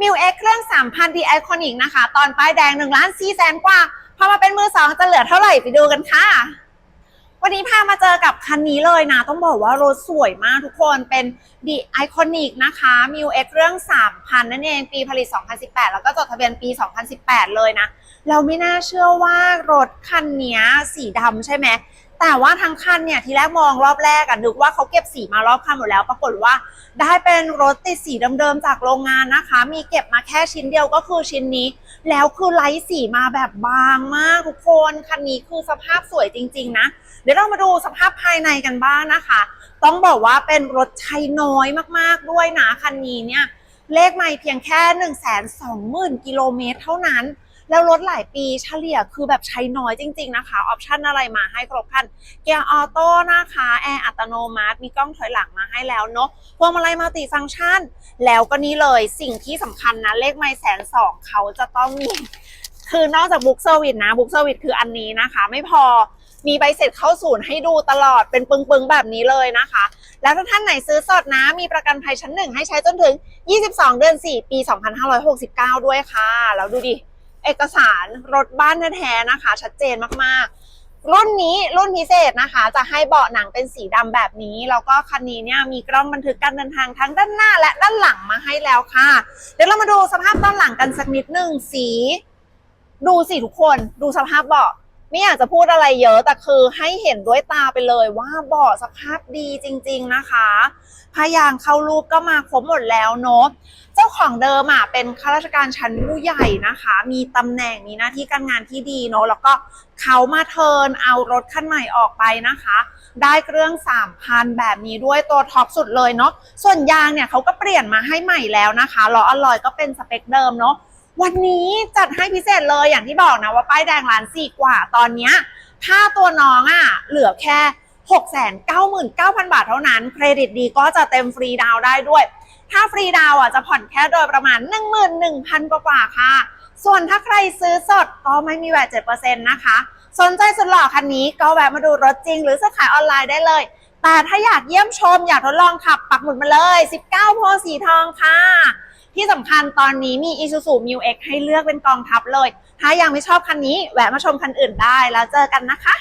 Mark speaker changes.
Speaker 1: มิวเอ็กเครื่อง 3,000 d ีไอคอนิกนะคะ ตอนป้ายแดง1ล้าน4แสนกว่า พอมาเป็นมือสองจะเหลือเท่าไหร่ไปดูกันค่ะ วันนี้พามาเจอกับคันนี้เลยนะ ต้องบอกว่ารถสวยมากทุกคนเป็น d ีไอคอนิกนะคะมิวเอ็กเครื่อง 3,000 นั่นเอง ปีผลิต 2018 แล้วก็จดทะเบียนปี 2018 เลยนะ เราไม่น่าเชื่อว่ารถคันนี้สีดำใช่ไหม แต่ว่าทั้งคันเนี่ยทีแรกมองรอบแรกอะนึกว่าเขาเก็บสีมารอบคันหมดแล้ว ปรากฏว่าได้เป็นรถติดสีเดิมๆจากโรงงานนะคะ มีเก็บมาแค่ชิ้นเดียวก็คือชิ้นนี้ แล้วคือไลท์สีมาแบบบางมากทุกคนคันนี้คือสภาพสวยจริง ๆ นะ เดี๋ยวเรามาดูสภาพภายในกันบ้างนะคะ ต้องบอกว่าเป็นรถใช้น้อยมากๆด้วยนะคันนี้เนี่ยเลขไม่เพียงแค่ 1 2 0 0 0 0กิโลเมตรเท่านั้น แล้วรถหลายปีเฉลี่ยคือแบบใช้น้อยจริง ๆ นะคะออปชันอะไรมาให้ครบคันเกียร์ออโต้นะคะแอร์อัตโนมัติ มีกล้องถอยหลังมาให้แล้วเนาะพวงมาลัยมัลติฟังก์ชัน แล้วก็นี่เลยสิ่งที่สำคัญนะ เลขไม่แสนสองเขาจะต้องมีคือนอกจากบุ๊กเซอร์วิสนะบุ๊กเซอร์วิสคืออันนี้นะคะ ไม่พอมีใบเสร็จเข้าศูนย์ให้ดูตลอดเป็นปึงๆ แบบนี้เลยนะคะ แล้วถ้าท่านไหนซื้อสดนะ มีประกันภัยชั้นหนึ่งให้ใช้จนถึง 22 เดือน 4 ปี 2569 ด้วยค่ะ แล้วดูดิ เอกสารรถบ้านแท้ๆนะคะ ชัดเจนมากๆ รุ่นนี้รุ่นพิเศษนะคะ จะให้เบาะหนังเป็นสีดำแบบนี้แล้วก็คันนี้เนี่ยมีกล้องบันทึกการเดินทางทั้งด้านหน้าและด้านหลังมาให้แล้วค่ะ เดี๋ยวเรามาดูสภาพด้านหลังกันสักนิดหนึ่งสี ดูสิทุกคนดูสภาพเบาะไม่อยากจะพูดอะไรเยอะแต่คือให้เห็นด้วยตาไปเลยว่าเบาะสภาพดีจริง ๆนะคะพยางเข้ารูปก็มาครบหมดแล้วเนาะาของเดิมอะเป็นข้าราชการชั้นผู้ใหญ่นะคะ มีตำแหน่งมีหน้าที่การงานที่ดีเนาะแล้วก็เขามาเทิร์นเอารถคันใหม่ออกไปนะคะ ได้เครื่อง3,000แบบนี้ด้วยตัวท็อปสุดเลยเนาะส่วนยางเนี่ยเขาก็เปลี่ยนมาให้ใหม่แล้วนะคะล้ออลอยก็เป็นสเปคเดิมเนาะวันนี้จัดให้พิเศษเลยอย่างที่บอกนะว่าป้ายแดงล้านสี่กว่าตอนเนี้ยถ้าตัวน้องอะเหลือแค่699,000 บาทเท่านั้น เครดิตดีก็จะเต็มฟรีดาวได้ด้วย ถ้าฟรีดาวอะจะผ่อนแค่โดยประมาณ 11,000 กว่าๆค่ะ ส่วนถ้าใครซื้อสดก็ไม่มีแวด7%นะคะ สนใจสุดหล่อคันนี้ก็แวะมาดูรถจริงหรือซื้อขายออนไลน์ได้เลย แต่ถ้าอยากเยี่ยมชมอยากทดลองขับปักหมุดมาเลย 19 โพสีทองค่ะที่สำคัญตอนนี้มี Isuzu Mu X ให้เลือกเป็นกองทัพเลย ถ้ายังไม่ชอบคันนี้ แวะมาชมคันอื่นได้แล้วเจอกันนะคะ